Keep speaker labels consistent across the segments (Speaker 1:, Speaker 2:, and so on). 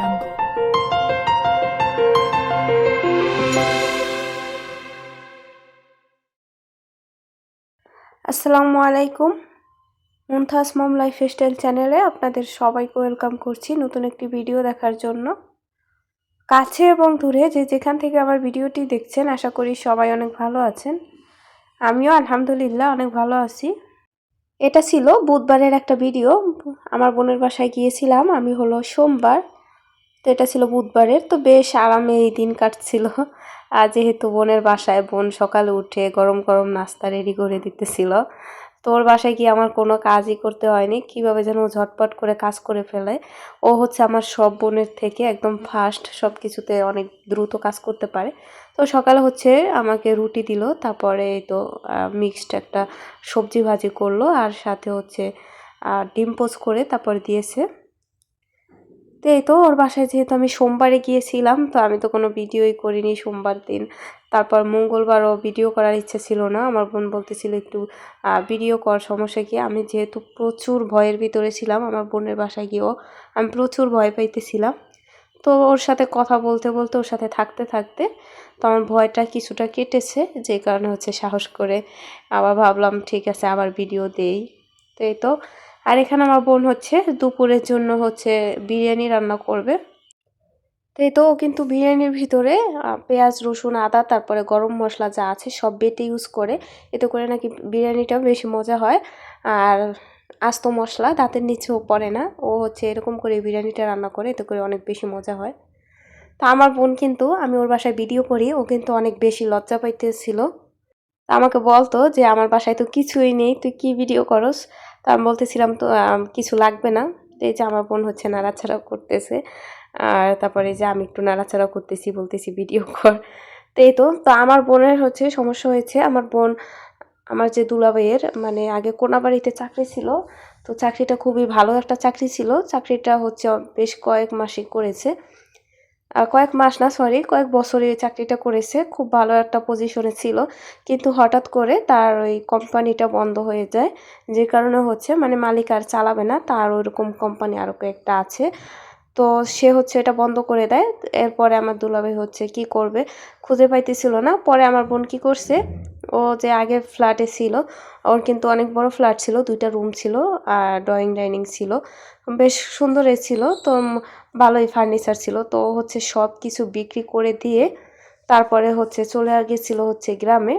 Speaker 1: jungle.
Speaker 2: আসসালামু আলাইকুম। মুমতাজ মম lifestyle চ্যানেলে আপনাদের সবাইকে ওয়েলকাম করছি নতুন একটি ভিডিও দেখার জন্য। কাছে এবং দূরে যে যেখান থেকে আমার ভিডিওটি দেখছেন, আশা করি সবাই অনেক ভালো আছেন। আমিও আলহামদুলিল্লাহ অনেক ভালো আছি। এটা ছিল বুধবারের একটা ভিডিও। আমার বোনের বাসায় গিয়েছিলাম, আমি হলো সোমবার। তো এটা ছিল বুধবারের। তো বেশ আরামে এই দিন কাটছিল। আর যেহেতু বোনের বাসায় বোন সকালে উঠে গরম গরম নাস্তা রেডি করে দিতেছিল তো ওর বাসায় গিয়ে আমার কোনো কাজই করতে হয়নি? কীভাবে যেন ঝটপট করে কাজ করে ফেলে। ও হচ্ছে আমার সব বোনের থেকে একদম ফাস্ট সব কিছুতে অনেক দ্রুত কাজ করতে পারে। তো সকালে হচ্ছে আমাকে রুটি দিল, তারপরে তো মিক্সড একটা সবজি ভাজি করল, আর সাথে হচ্ছে ডিম পোচ করে তারপরে দিয়েছে। তো এই তো ওর বাসায় যেহেতু আমি সোমবারে গিয়েছিলাম, তো আমি তো কোনো ভিডিওই করিনি সোমবার দিন। তারপর মঙ্গলবারও ভিডিও করার ইচ্ছে ছিল না। আমার বোন বলতেছিল একটু ভিডিও কর, সমস্যা কি? আমি যেহেতু প্রচুর ভয়ের ভিতরে ছিলাম, আমার বোনের বাসায় গিয়েও আমি প্রচুর ভয় পাইতেছিলাম। তো ওর সাথে কথা বলতে বলতে, ওর সাথে থাকতে থাকতে তো আমার ভয়টা কিছুটা কেটেছে, যে কারণে হচ্ছে সাহস করে আবার ভাবলাম, ঠিক আছে, আবার ভিডিও দেই। তো এই তো আর এখানে আমার বোন হচ্ছে, দুপুরের জন্য হচ্ছে বিরিয়ানি রান্না করবে। তো তো কিন্তু বিরিয়ানির ভিতরে পেঁয়াজ, রসুন, আদা, তারপরে গরম মশলা যা আছে সব বেটে ইউজ করে, এতে করে নাকি বিরিয়ানিটাও বেশি মজা হয়। আর আস্ত মশলা, দাঁতের নিচেও পড়ে না, ও হচ্ছে এরকম করে বিরিয়ানিটা রান্না করে, এতে করে অনেক বেশি মজা হয়। তো আমার বোন কিন্তু, আমি ওর বাসায় ভিডিও করি, ও কিন্তু অনেক বেশি লজ্জা পাইতেছিল। আমাকে বলতো যে, আমার বাসায় তো কিছুই নেই, তুই কি ভিডিও করস? তো আমি বলতেছিলাম, তো কিছু লাগবে না? এই যে আমার বোন হচ্ছে নাড়াচাড়া করতেছে। আর তারপরে যে আমি একটু নাড়াচাড়া করতেছি, বলতেছি, ভিডিও কর। তো এই তো তো আমার বোনের হচ্ছে সমস্যা হয়েছে। আমার বোন, আমার যে দুলাভাইয়ের মানে আগে কোনাবাড়িতে চাকরি ছিল, তো চাকরিটা খুবই ভালো একটা চাকরি ছিল। চাকরিটা হচ্ছে বেশ কয়েক মাসে করেছে। কয়েক মাস না সরি কয়েক বছর এই চাকরিটা করেছে। খুব ভালো একটা পজিশনে ছিল। কিন্তু হঠাৎ করে তার ওই কোম্পানিটা বন্ধ হয়ে যায়। যে কারণে হচ্ছে মানে মালিক আর চালাবে না, তার ওইরকম কোম্পানি আরও কয়েকটা আছে। তো সে হচ্ছে এটা বন্ধ করে দেয়। এরপরে আমার দুলাভাই হচ্ছে কি করবে? খুঁজে পাইতেছিল না। পরে আমার বোন কি করছে? ও যে আগে ফ্ল্যাটে ছিল, ওর কিন্তু অনেক বড় ফ্ল্যাট ছিল, দুইটা রুম ছিল, আর ড্রয়িং ডাইনিং ছিল। বেশ সুন্দরই ছিল, তো ভালোই ফার্নিচার ছিল। তো হচ্ছে সব কিছু বিক্রি করে দিয়ে তারপরে হচ্ছে চলে গেছিল হচ্ছে গ্রামে।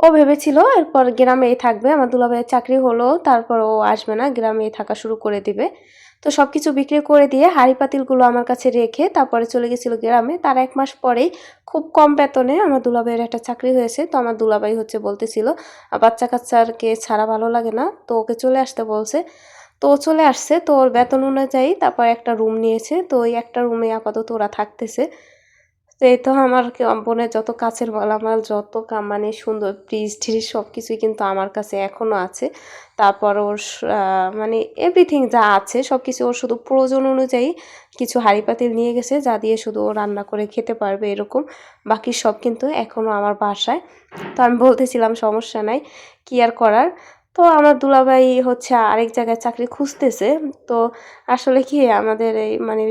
Speaker 2: ও ভেবেছিল, এরপর গ্রামেই থাকবে। আমার দুলাভাইয়ের চাকরি হলো, তারপর ও আসবে না। গ্রামেই থাকা শুরু করে দিবে। তো সব কিছু বিক্রি করে দিয়ে হাড়ি পাতিলগুলো আমার কাছে রেখে তারপরে চলে গেছিল গ্রামে। তার এক মাস পরেই খুব কম বেতনে আমার দুলাভাইয়ের একটা চাকরি হয়েছে। তো আমার দুলাভাই হচ্ছে বলতেছিল, বাচ্চা কাচ্চারকে ছাড়া ভালো লাগে না, তো ওকে চলে আসতে বলছে। তো চলে আসছে। তো ওর বেতন অনুযায়ী তারপর একটা রুম নিয়েছে। তো ওই একটা রুমে আপাতত ওরা থাকতেছে। তো এই তো আমার বোনের যত কাছের মালামাল যত মানে সুন্দর ফ্রিজ ট্রিজ সব কিছুই কিন্তু আমার কাছে এখনও আছে। তারপর ওর মানে এভরিথিং যা আছে, সব কিছু ওর শুধু প্রয়োজন অনুযায়ী কিছু হাঁড়ি পাতিল নিয়ে গেছে, যা দিয়ে শুধু ও রান্না করে খেতে পারবে এরকম। বাকি সব কিন্তু এখনও আমার বাসায়। তো আমি বলতেছিলাম, সমস্যা নাই, কি আর করার? তো আমার দুলাভাই হচ্ছে আরেক জায়গায় চাকরি খুঁজতেছে। তো আসলে কি আমাদের এই মানে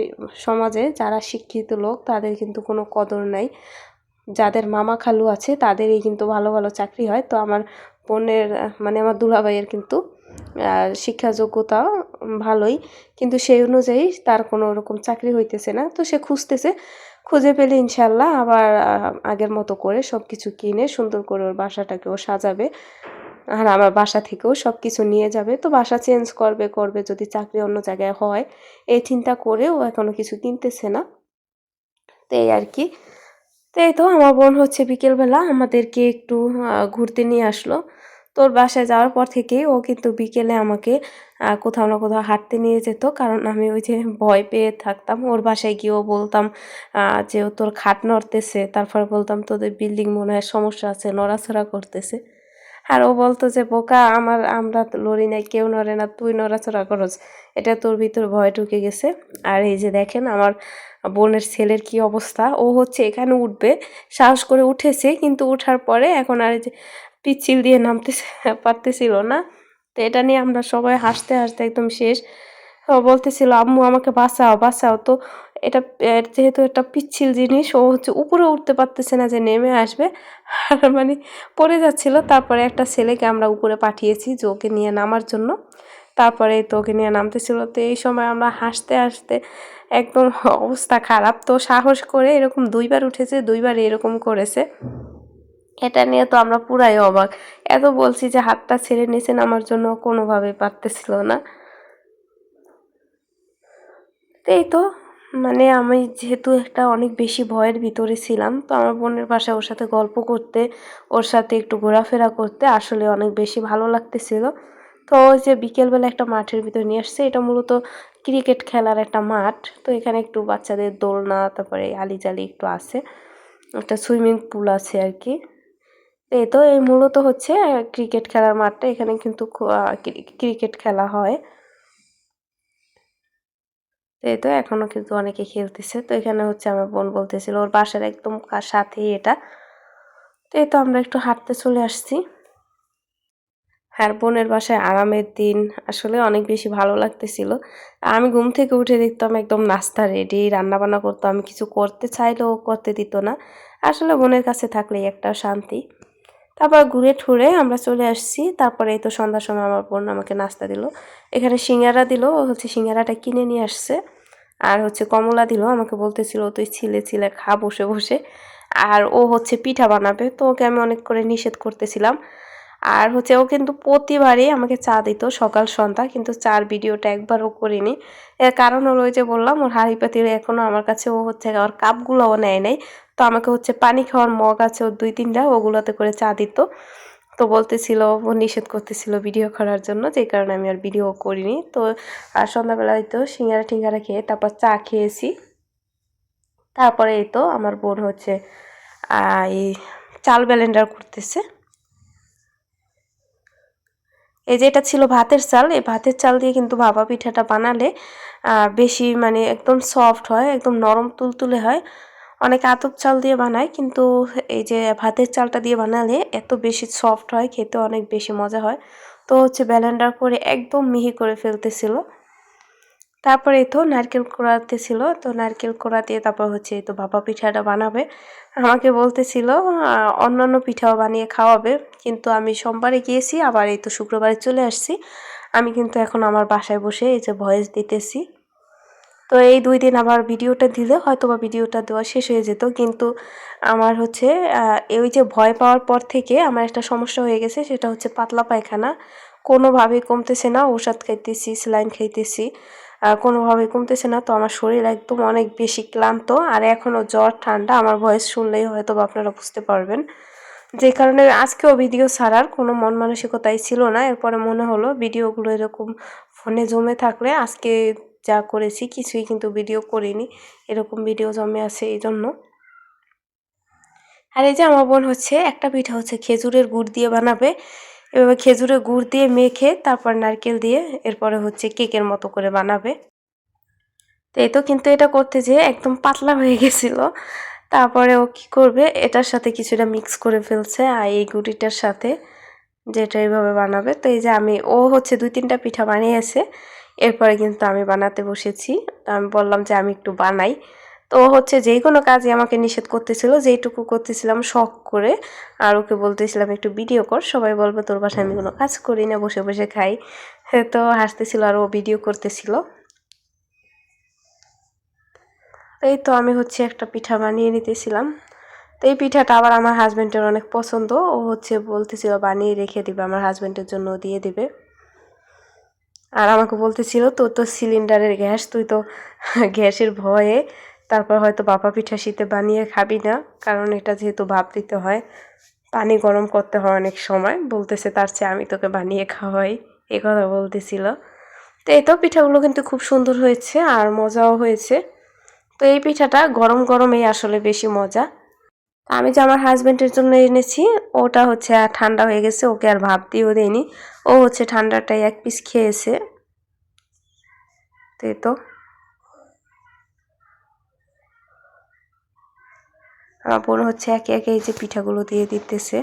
Speaker 2: সমাজে যারা শিক্ষিত লোক, তাদের কিন্তু কোনো কদর নাই। যাদের মামা খালু আছে, তাদেরই কিন্তু ভালো ভালো চাকরি হয়। তো আমার বোনের মানে আমার দুলাভাইয়ের কিন্তু শিক্ষা যোগ্যতা ভালোই। কিন্তু সেই অনুযায়ী তার কোনো রকম চাকরি হইতেছে না। তো সে খুঁজতেছে। খুঁজে পেলে ইনশাল্লাহ আবার আগের মতো করে সব কিছু কিনে সুন্দর করে ওর বাসাটাকেও সাজাবে। আর আমার বাসা থেকেও সব কিছু নিয়ে যাবে। তো বাসা চেঞ্জ করবে করবে। যদি চাকরি অন্য জায়গায় হয়, এই চিন্তা করেও এখনও কিছু কিনতেছে না। তো এই আর কি। তো এই তো আমার বোন হচ্ছে বিকেলবেলা আমাদেরকে একটু ঘুরতে নিয়ে আসলো। তোর বাসায় যাওয়ার পর থেকেই ও কিন্তু বিকেলে আমাকে কোথাও না কোথাও হাঁটতে নিয়ে যেত। কারণ আমি ওই যে ভয় পেয়ে থাকতাম। ওর বাসায় গিয়েও বলতাম যে ও তোর খাট নড়তেছে। তারপর বলতাম, তোদের বিল্ডিং মনে হয় সমস্যা আছে, নড়াচড়া করতেছে। আর ও বলতো যে, বোকা, আমার, আমরা লড়ি নাই, কেউ নড়ে না, তুই নড়াচড়া করস। এটা তোর ভিতর ভয় ঢুকে গেছে। আর এই যে দেখেন, আমার বোনের ছেলের কি অবস্থা? ও হচ্ছে এখানে উঠবে, সাহস করে উঠেছে, কিন্তু উঠার পরে এখন আর যে পিচ্ছিল দিয়ে নামতে পারতেছিল না। তো এটা নিয়ে আমরা সবাই হাসতে হাসতে একদম শেষ। ও বলতেছিল, আম্মু, আমাকে বাঁচাও বাঁচাও। তো এটা যেহেতু একটা পিচ্ছিল জিনিস, ও হচ্ছে উপরে উঠতে পারতেছে না যে নেমে আসবে। আর মানে পড়ে যাচ্ছিল। তারপরে একটা ছেলেকে আমরা উপরে পাঠিয়েছি যে ওকে নিয়ে নামার জন্য। তারপরে তো ওকে নিয়ে নামতেছিল। তো এই সময় আমরা হাসতে হাসতে একদম অবস্থা খারাপ। তো সাহস করে এরকম দুইবার উঠেছে, দুইবার এরকম করেছে। এটা নিয়ে তো আমরা পুরাই অবাক। এত বলছি যে হাতটা ছেড়ে নিচে নামার জন্য কোনোভাবে পারতেছিল না। এই তো মানে আমি যেহেতু একটা অনেক বেশি ভয়ের ভিতরে ছিলাম, তো আমার বোনের বাসায় ওর সাথে গল্প করতে, ওর সাথে একটু ঘোরাফেরা করতে আসলে অনেক বেশি ভালো লাগতেছিল। তো ওই যে বিকেলবেলা একটা মাঠের ভিতরে নিয়ে আসছে, এটা মূলত ক্রিকেট খেলার একটা মাঠ। তো এখানে একটু বাচ্চাদের দোলনা, তারপরে আলিজালি একটু আছে, একটা সুইমিং পুল আছে আর কি। এই তো, এই মূলত হচ্ছে ক্রিকেট খেলার মাঠটা। এখানে কিন্তু ক্রিকেট খেলা হয়। তো এই তো এখনও কিন্তু অনেকে খেলতেছে। তো এখানে হচ্ছে আমার বোন বলতেছিল, ওর বাসার একদম সাথেই এটা। তো এই তো আমরা একটু হাঁটতে চলে আসছি। আর বোনের বাসায় আরামের দিন আসলে অনেক বেশি ভালো লাগতেছিল। আমি ঘুম থেকে উঠে দেখতাম একদম নাস্তা রেডি রান্নাবান্না করতো। আমি কিছু করতে চাইলেও করতে দিত না। আসলে বোনের কাছে থাকলেই একটা শান্তি। তারপর ঘুরে ঠুরে আমরা চলে আসছি। তারপরে এই তো সন্ধ্যার সময় আমার বোন আমাকে নাস্তা দিল। এখানে সিঙ্গারা দিল হচ্ছে সিঙ্গারাটা কিনে নিয়ে আসছে। আর হচ্ছে কমলা দিল, আমাকে বলতেছিল, তুই ছিলে ছিলে খা, বসে বসে। আর ও হচ্ছে পিঠা বানাবে, তো ওকে আমি অনেক করে নিষেধ করতেছিলাম। আর হচ্ছে ও কিন্তু প্রতিবারই আমাকে চা দিত সকাল, সন্ধ্যা, কিন্তু চার ভিডিওটা একবারও করিনি। এর কারণ হলো ওই যে বললাম, ওর হাড়ি পাতিল এখনও আমার কাছে, ও হচ্ছে আর কাপগুলোও নেয় নাই। তো আমাকে হচ্ছে পানি খাওয়ার মগ আছে, ওর দুই তিনটা, ওগুলোতে করে চা দিত। তো বলতেছিল, ও নিষেধ করতেছিল ভিডিও করার জন্য যেই কারণে আমি আর ভিডিও করিনি। তো, আর সন্ধ্যাবেলায় তো সিঙ্গারা টিঙ্গারা খেয়ে তারপর চা খেয়েছি। তারপরে এই তো আমার বোন হচ্ছে এই চাল ব্যালেন্ডার করতেছে। এই যে এটা ছিল ভাতের চাল, এই ভাতের চাল দিয়ে কিন্তু ভাপা পিঠাটা বানালে বেশি মানে একদম সফট হয়, একদম নরম তুলতুলে হয়। অনেক আতপ চাল দিয়ে বানায়, কিন্তু এই যে ভাতের চালটা দিয়ে বানালে এত বেশি সফট হয়, খেতে অনেক বেশি মজা হয়। তো হচ্ছে ব্যালেন্ডার করে একদম মিহি করে ফেলতেছিল। তারপরে তো নারকেল কোড়াতে ছিল, তো নারকেল কোড়া দিয়ে তারপর হচ্ছে তো ভাপা পিঠাটা বানাবে। আমাকে বলতেছিল অন্যান্য পিঠাও বানিয়ে খাওয়াবে, কিন্তু আমি সোমবারে গিয়েছি, আবার এই তো শুক্রবারে চলে আসছি। আমি কিন্তু এখন আমার বাসায় বসে এই যে ভয়েস দিতেছি। তো এই দুই দিন আবার ভিডিওটা দিলে হয়তো বা ভিডিওটা দেওয়া শেষ হয়ে যেত, কিন্তু আমার হচ্ছে ওই যে ভয় পাওয়ার পর থেকে আমার একটা সমস্যা হয়ে গেছে, সেটা হচ্ছে পাতলা পায়খানা। কোনোভাবেই কমতেছে না ওষুধ খাইতেছি, স্যালাইন খাইতেছি। কোনোভাবে কমতেছে না। তো আমার শরীর একদম অনেক বেশি ক্লান্ত আর এখনও জ্বর, ঠান্ডা, আমার ভয়েস শুনলেই হয়তো আপনারা বুঝতে পারবেন। যে কারণে আজকেও ভিডিও ছাড়ার কোনো মন মানসিকতাই ছিল না। এরপরে মনে হলো ভিডিওগুলো এরকম ফোনে জমে থাকলে আজকে যা করেছি কিছুই কিন্তু ভিডিও করিনি। এরকম ভিডিও জমে আছে এই জন্য আর এই যে আমার বোন হচ্ছে, একটা পিঠা হচ্ছে খেজুরের গুড় দিয়ে বানাবে। এভাবে খেজুরের গুড় দিয়ে মেখে, তারপর নারকেল দিয়ে এরপরে হচ্ছে কেকের মতো করে বানাবে। তো এই তো কিন্তু এটা করতে যেয়ে একদম পাতলা হয়ে গেছিল। তারপরে ও কী করবে, এটার সাথে কিছুটা মিক্স করে ফেলছে আর এই গুটিটার সাথে যেটা এইভাবে বানাবে। তো এই যে আমি, ও হচ্ছে দুই তিনটা পিঠা বানিয়েছে, এরপরে কিন্তু আমি বানাতে বসেছি। আমি বললাম যে আমি একটু বানাই। তো হচ্ছে যে কোনো কাজে আমাকে নিষেধ করতেছিল, যেইটুকু করতেছিলাম শখ করে, আর ওকে বলতেছিলাম, একটু ভিডিও কর, সবাই বলবে তোর বাসায় আমি কোনো কাজ করি না, বসে বসে খাই। তো হাসতেছিল আর ও ভিডিও করতেছিল। এই তো আমি হচ্ছে একটা পিঠা বানিয়ে নিতেছিলাম। তো এই পিঠাটা আবার আমার হাজব্যান্ডের অনেক পছন্দ। ও হচ্ছে বলতেছিল, বানিয়ে রেখে দিবে, আমার হাজব্যান্ডের জন্য দিয়ে দিবে। আর আমাকে বলতেছিল, তোর তো সিলিন্ডারের গ্যাস, তুই তো গ্যাসের ভয়ে তারপর হয়তো বাপা পিঠা শীতে বানিয়ে খাবি না, কারণ এটা যেহেতু ভাপ দিতে হয়, পানি গরম করতে হয় অনেক সময়। বলতেছে তার চেয়ে আমি তোকে বানিয়ে খাওয়াই, এ কথা বলতেছিল। তো এই তো পিঠাগুলো কিন্তু খুব সুন্দর হয়েছে আর মজাও হয়েছে। তো এই পিঠাটা গরম গরমেই আসলে বেশি মজা। আমি যে আমার হাজব্যান্ডের জন্য এনেছি, ওটা হচ্ছে আর ঠান্ডা হয়ে গেছে, ওকে আর ভাব দিয়েও দেয়নি ও হচ্ছে ঠান্ডাটাই এক পিস খেয়েছে। তো। আমার বোন হচ্ছে একে একে এই যে পিঠাগুলো দিয়ে দিতেছে।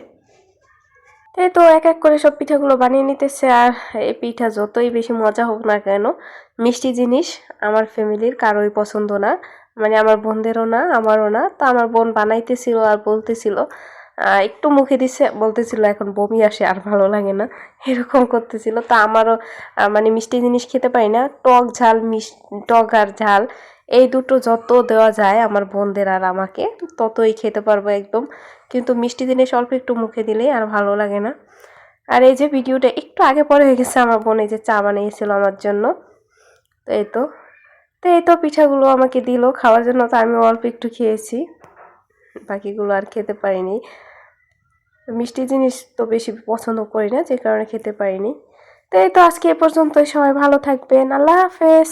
Speaker 2: তাই তো এক এক করে সব পিঠাগুলো বানিয়ে নিতেছে আর এই পিঠা যতই বেশি মজা হোক না কেন, মিষ্টি জিনিস আমার ফ্যামিলির কারোই পছন্দ না। মানে আমার বোনদেরও না, আমারও না। তা আমার বোন বানাইতেছিল আর বলতেছিল একটু মুখে দিছে, বলতেছিল এখন বমি আসে আর ভালো লাগে না। এরকম করতেছিল। তা আমারও মানে মিষ্টি জিনিস খেতে পারি না। টক ঝাল মিস টক আর ঝাল এই দুটো যত দেওয়া যায় আমার বোনদের আর আমাকে, ততই খেতে পারব একদম। কিন্তু মিষ্টি জিনিস অল্প একটু মুখে দিলেই আর ভালো লাগে না। আর এই যে ভিডিওটা একটু আগে পরে হয়ে গেছে, আমার বোন এই যে চা বানিয়েছিল আমার জন্য। তো এই তো তো এই তো পিঠাগুলো আমাকে দিল, খাওয়ার জন্য তো আমি অল্প একটু খেয়েছি। বাকিগুলো আর খেতে পারিনি। মিষ্টি জিনিস তো বেশি পছন্দ করি না, যে কারণে খেতে পারিনি। তো এই তো আজকে এ পর্যন্তই, সবাই ভালো থাকবেন, আল্লাহ হাফেজ।